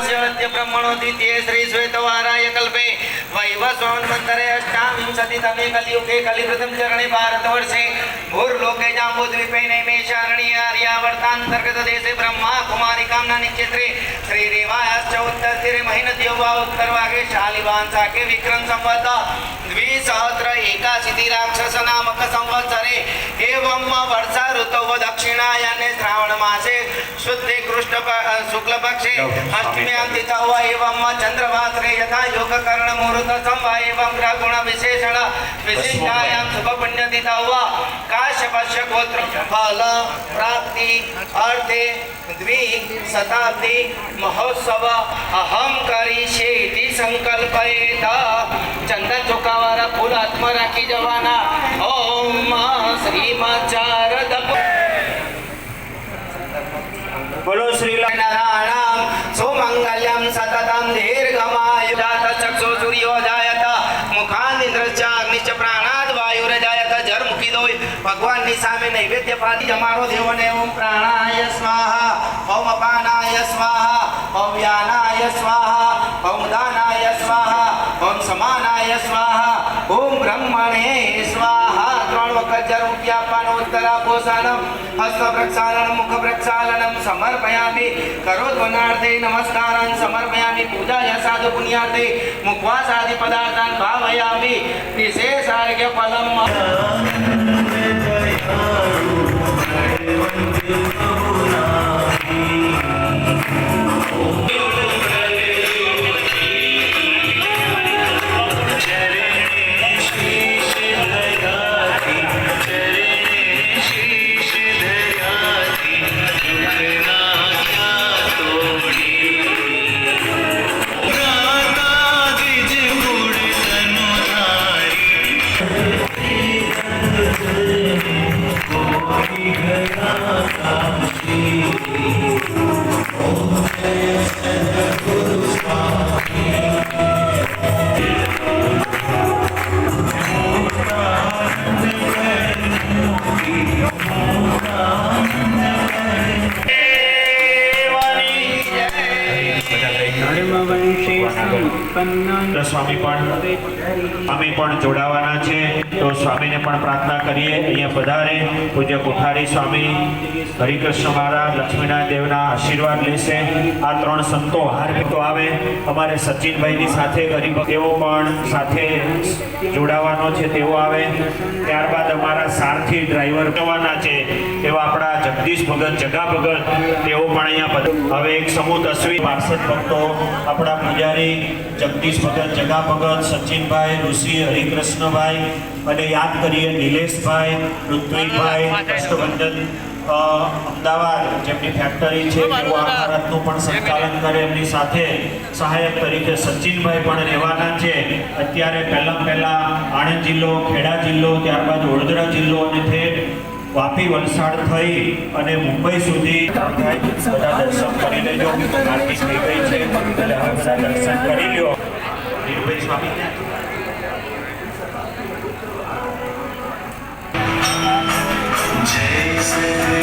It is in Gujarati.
સત્ય બ્રહ્મણોથી તે શ્રી શ્વેતવારાય કલ્પે. વૈવસ્વમંતરે અષ્ટાવિંશતિ તમે કલિયુગે કલિપ્રથમ ચરણે ભારત વર્ષે. ભૂર્લોકે જાંબુદ્વીપે નૈમેશારણ્ય આર્યાવર્તાંતર્ગત દેશે વર્ષા ઋતુ दक्षिणायाने श्रावण मासे शुद्धे कृष्ण शुक्ल पक्षे अष्टम्यां तिथा वा एवं वा चंद्रभास्रे यथा योग कर्ण मुहूर्त संवा एवं ग्रह गुण विशेषण विशिष्टायां शुभ पुण्य तिथा वा काश्यपश्य गोत्र फल प्राप्ति अर्थे द्वि शताब्दी महोत्सव अहम करीशे इति संकल्पयेत चंदन चौकावर फुल आत्मा राखी जवाना ओम श्रीमाचार બોલો શ્રી નારાયણ સુમંગલ્યમ સતતમ દીર્ઘમાયુ જાત ચક્ષુ સૂર્યો જાયત મુખાનિંદ્રશ્ચ અગ્નિશ્ચ પ્રાણાદ વાયુરજાયત જર મૂકી દો ભગવાનની સામે નૈવેદ્ય પાડી અમારો દેવને ઓમ પ્રાણાય સ્વાહા ઓમ અપાનાય સ્વાહા ઓમ વ્યાનાય સ્વાહા ઓમ દાનાય સ્વાહા ઓમ સમાનાય સ્વાહા ઓમ બ્રહ્મણે સ્વાહા ત્રણ વખત જર મૂકી આપવાનો ઉત્તરા પોષાણમ હસ્ત પ્રક્ષાલન મુખ પ્રક્ષાલનમ સમર્પયામિ. મુખવાસાદિ પદાર્થાન ભાવયામિ. વિશેષાર્ઘ્ય ફલમ તો સ્વામી પણ અમે પણ જોડાવાના છે. તો સ્વામીને પણ પ્રાર્થના કરીએ અહીંયા પધારે. પૂજ્ય કોઠારી સ્વામી હરિકૃષ્ણ મહારાજ લક્ષ્મીનારાયણ દેવના આશીર્વાદ લેશે. આ ત્રણ સંતો હાર્દિકો આવે. અમારે સચિનભાઈની સાથે ગરીબ તેઓ પણ સાથે જોડાવાનો છે તેઓ આવે. ત્યારબાદ અમારા સારથી ડ્રાઈવર કરવાના છે. એવા આપણા જગદીશ ભગત જગા ભગત તેઓ પણ અહીંયા હવે એક સમૂહ તસવીર પાર્ષદ ભક્તો આપણા પૂજારી જગદીશ ભગત, જગા ભગત, સચિનભાઈ, ઋષિ, હરિકૃષ્ણભાઈ અને યાદ કરીએ નિલેશભાઈ, ઋત્વિકભાઈ કષ્ટબંધન અમદાવાદ, જેમની ફેક્ટરી છે ભારતનું પણ સંચાલન કરે. એમની સાથે સહાયક તરીકે સચિનભાઈ પણ રહેવાના છે. અત્યારે પહેલા પહેલાં આણંદ જિલ્લો, ખેડા જિલ્લો, ત્યારબાદ વડોદરા જિલ્લો અને ઠેઠ વાપી વલસાડ થઈ અને મુંબઈ સુધી બધા દર્શન કરી લેજો. આરતી થઈ ગઈ છે. એટલે હવે દર્શન કરી લ્યો. નિર્ભય સ્વામી. જય શ્રી